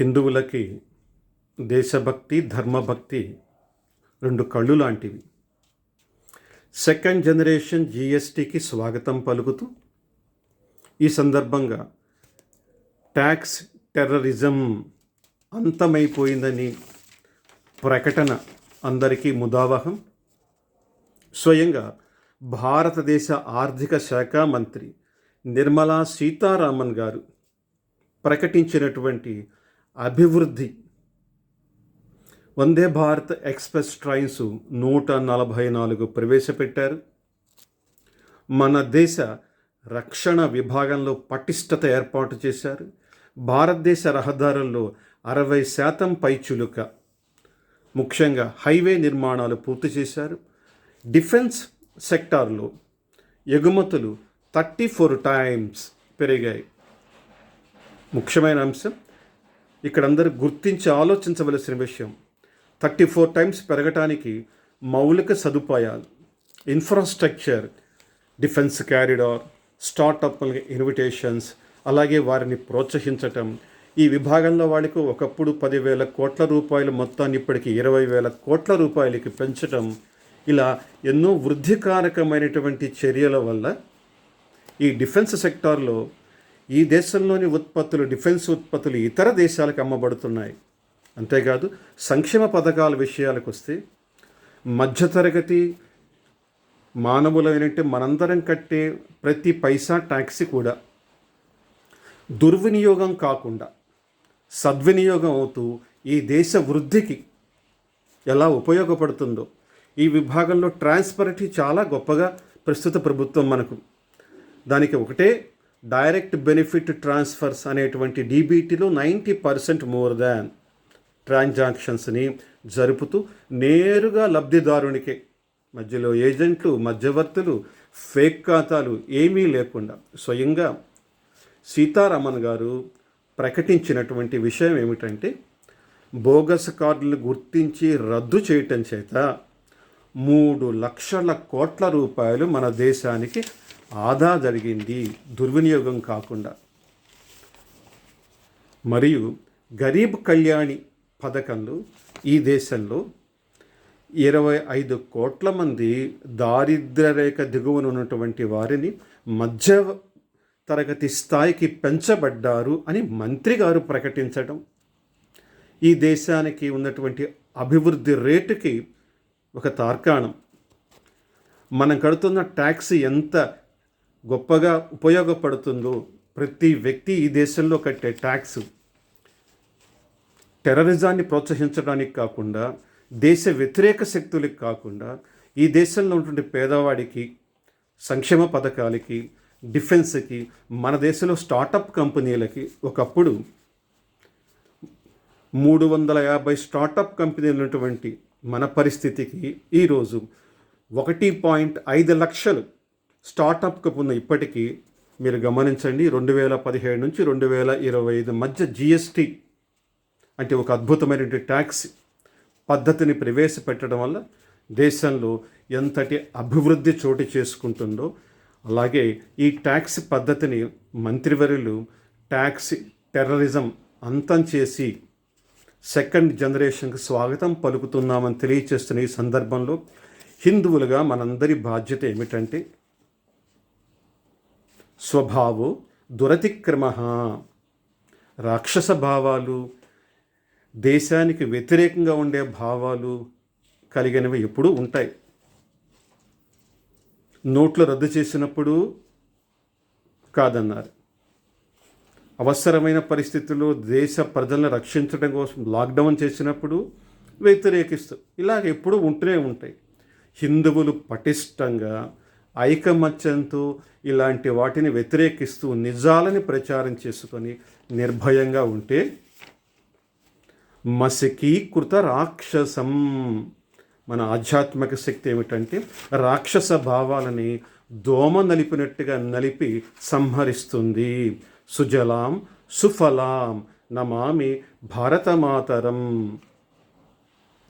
హిందువులకి దేశభక్తి ధర్మభక్తి రెండు కళ్ళు లాంటివి. సెకండ్ జనరేషన్ జిఎస్టికి స్వాగతం పలుకుతూ ఈ సందర్భంగా ట్యాక్స్ టెర్రరిజం అంతమైపోయిందని ప్రకటన అందరికీ ముదావహం. స్వయంగా భారతదేశ ఆర్థిక శాఖ మంత్రి నిర్మలా సీతారామన్ గారు ప్రకటించినటువంటి అభివృద్ధి. వందే భారత్ ఎక్స్ప్రెస్ ట్రైన్స్ నూట నలభై నాలుగు ప్రవేశపెట్టారు. మన దేశ రక్షణ విభాగంలో పటిష్టత ఏర్పాటు చేశారు. భారతదేశ రహదారుల్లో అరవై శాతం పైచులుక. ముఖ్యంగా హైవే నిర్మాణాలు పూర్తి చేశారు. డిఫెన్స్ సెక్టార్లో ఎగుమతులు థర్టీ ఫోర్ టైమ్స్ పెరిగాయి. ముఖ్యమైన అంశం ఇక్కడ అందరూ గుర్తించి ఆలోచించవలసిన విషయం. థర్టీ ఫోర్ టైమ్స్ పెరగటానికి మౌలిక సదుపాయాలు infrastructure defence corridor startup invitations అలాగే వారిని ప్రోత్సహించటం. ఈ విభాగంలో వాళ్ళకు ఒకప్పుడు పదివేల కోట్ల రూపాయలు మొత్తాన్ని ఇప్పటికి ఇరవై వేల కోట్ల రూపాయలకి పెంచటం ఇలా ఎన్నో వృద్ధికారకమైనటువంటి చర్యల వల్ల ఈ డిఫెన్స్ సెక్టార్లో ఈ దేశంలోని ఉత్పత్తులు డిఫెన్స్ ఉత్పత్తులు ఇతర దేశాలకు అమ్మబడుతున్నాయి. అంతేకాదు సంక్షేమ పథకాల విషయాలకు వస్తే మధ్యతరగతి మానవులైనట్టే మనందరం కట్టే ప్రతి పైసా ట్యాక్సీ కూడా దుర్వినియోగం కాకుండా సద్వినియోగం అవుతూ ఈ దేశ వృద్ధికి ఎలా ఉపయోగపడుతుందో ఈ విభాగంలో ట్రాన్స్పరెంటీ చాలా గొప్పగా ప్రస్తుత ప్రభుత్వం మనకు. దానికి ఒకటే డైరెక్ట్ బెనిఫిట్ ట్రాన్స్ఫర్స్ అనేటువంటి డీబీటీలో నైంటీ పర్సెంట్ మోర్ దాన్ ట్రాన్సాక్షన్స్ని జరుపుతూ నేరుగా లబ్ధిదారునికే మధ్యలో ఏజెంట్లు మధ్యవర్తులు ఫేక్ ఖాతాలు ఏమీ లేకుండా స్వయంగా సీతారామన్ గారు ప్రకటించినటువంటి విషయం ఏమిటంటే బోగస్ కార్డులు గుర్తించి రద్దు చేయటం చేత మూడు లక్షల కోట్ల రూపాయలు మన దేశానికి ఆదా జరిగింది దుర్వినియోగం కాకుండా. మరియు గరీబ్ కళ్యాణి పథకంలో ఈ దేశంలో ఇరవై ఐదు కోట్ల మంది దారిద్ర రేఖ దిగువన ఉన్నటువంటి వారిని మధ్య తరగతి స్థాయికి పెంచబడ్డారు అని మంత్రి గారు ప్రకటించడం. ఈ దేశానికి ఉన్నటువంటి అభివృద్ధి రేటుకి ఒక తార్కాణం. మనం కడుతున్న ట్యాక్స్ ఎంత గొప్పగా ఉపయోగపడుతుందో ప్రతి వ్యక్తి ఈ దేశంలో కట్టే ట్యాక్స్ టెర్రరిజాన్ని ప్రోత్సహించడానికి కాకుండా దేశ వ్యతిరేక శక్తులకు కాకుండా ఈ దేశంలో ఉన్నటువంటి పేదవాడికి సంక్షేమ పథకాలకి డిఫెన్స్కి మన దేశంలో స్టార్టప్ కంపెనీలకి ఒకప్పుడు మూడు వందల యాభై స్టార్టప్ కంపెనీలు ఉన్నటువంటి మన పరిస్థితికి ఈరోజు ఒకటి పాయింట్ ఐదు లక్షలు స్టార్టప్కి ఉన్న ఇప్పటికీ మీరు గమనించండి రెండు వేల పదిహేడు నుంచి రెండు వేల ఇరవై ఐదు మధ్య జిఎస్టీ అంటే ఒక అద్భుతమైనటువంటి ట్యాక్స్ పద్ధతిని ప్రవేశపెట్టడం వల్ల దేశంలో ఎంతటి అభివృద్ధి చోటు చేసుకుంటుందో అలాగే ఈ ట్యాక్స్ పద్ధతిని మంత్రివర్యులు ట్యాక్స్ టెర్రరిజం అంతం చేసి సెకండ్ జనరేషన్కి స్వాగతం పలుకుతున్నామని తెలియచేస్తున్న ఈ సందర్భంలో హిందువులుగా మనందరి బాధ్యత ఏమిటంటే స్వభావో దురతిక్రమ. రాక్షస భావాలు దేశానికి వ్యతిరేకంగా ఉండే భావాలు కలిగినవి ఎప్పుడూ ఉంటాయి. నోట్లు రద్దు చేసినప్పుడు కాదన్నారు. అవసరమైన పరిస్థితుల్లో దేశ ప్రజలను రక్షించడం కోసం లాక్డౌన్ చేసినప్పుడు వ్యతిరేకిస్తూ ఇలాగ ఎప్పుడూ ఉంటూనే ఉంటాయి. హిందువులు పటిష్టంగా ఐకమత్యంతో ఇలాంటి వాటిని వ్యతిరేకిస్తూ నిజాలని ప్రచారం చేసుకొని నిర్భయంగా ఉంటే మసికీకృత రాక్షసం. మన ఆధ్యాత్మిక శక్తి ఏమిటంటే రాక్షస భావాలని దోమ నలిపినట్టుగా నలిపి సంహరిస్తుంది. సుజలాం సుఫలాం నమామి భారతమాతరం.